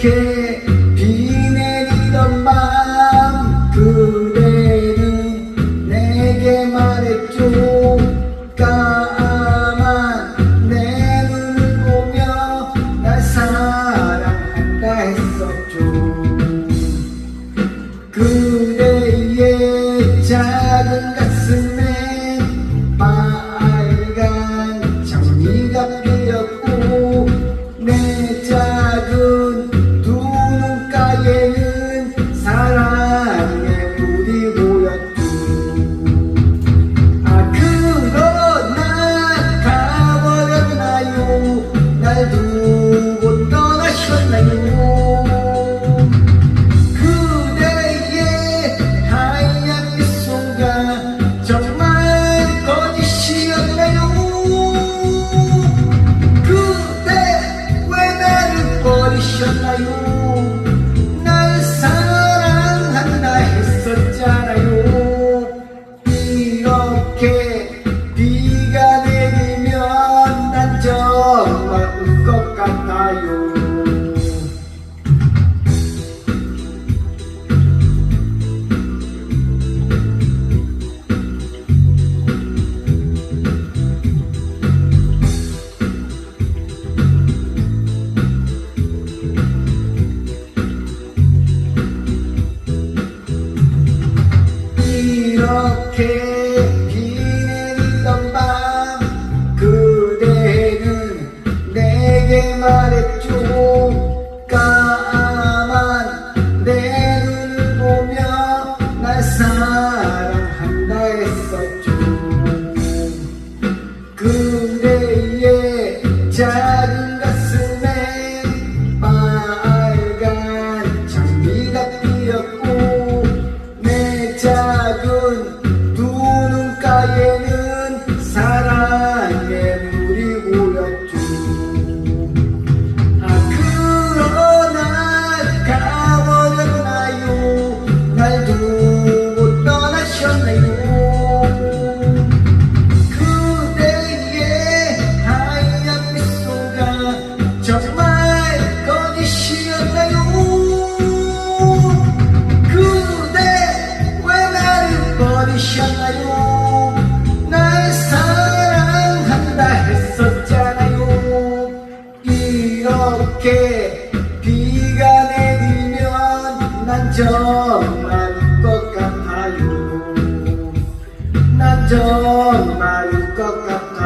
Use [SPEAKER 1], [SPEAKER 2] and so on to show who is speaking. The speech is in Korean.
[SPEAKER 1] 이렇게 했었죠 그대의 작은 가슴에 빨간 장미가 피었고 내 작은 두 눈가에는 사랑의 불이 보였죠 아 그러나 가버렸나요? 날두 이렇게 비 내리던 밤 그대는 내게 말했죠. 까만 내 눈을 보며 날 사랑한다 했었죠. 그 정말 거짓이었나요 그대 왜 나를 버리셨나요? 날 사랑한다 했었잖아요. 이렇게 비가 내리면 난 정말 울것 같아요. 난 정말 울것 같아요 난 정말 울것 같아요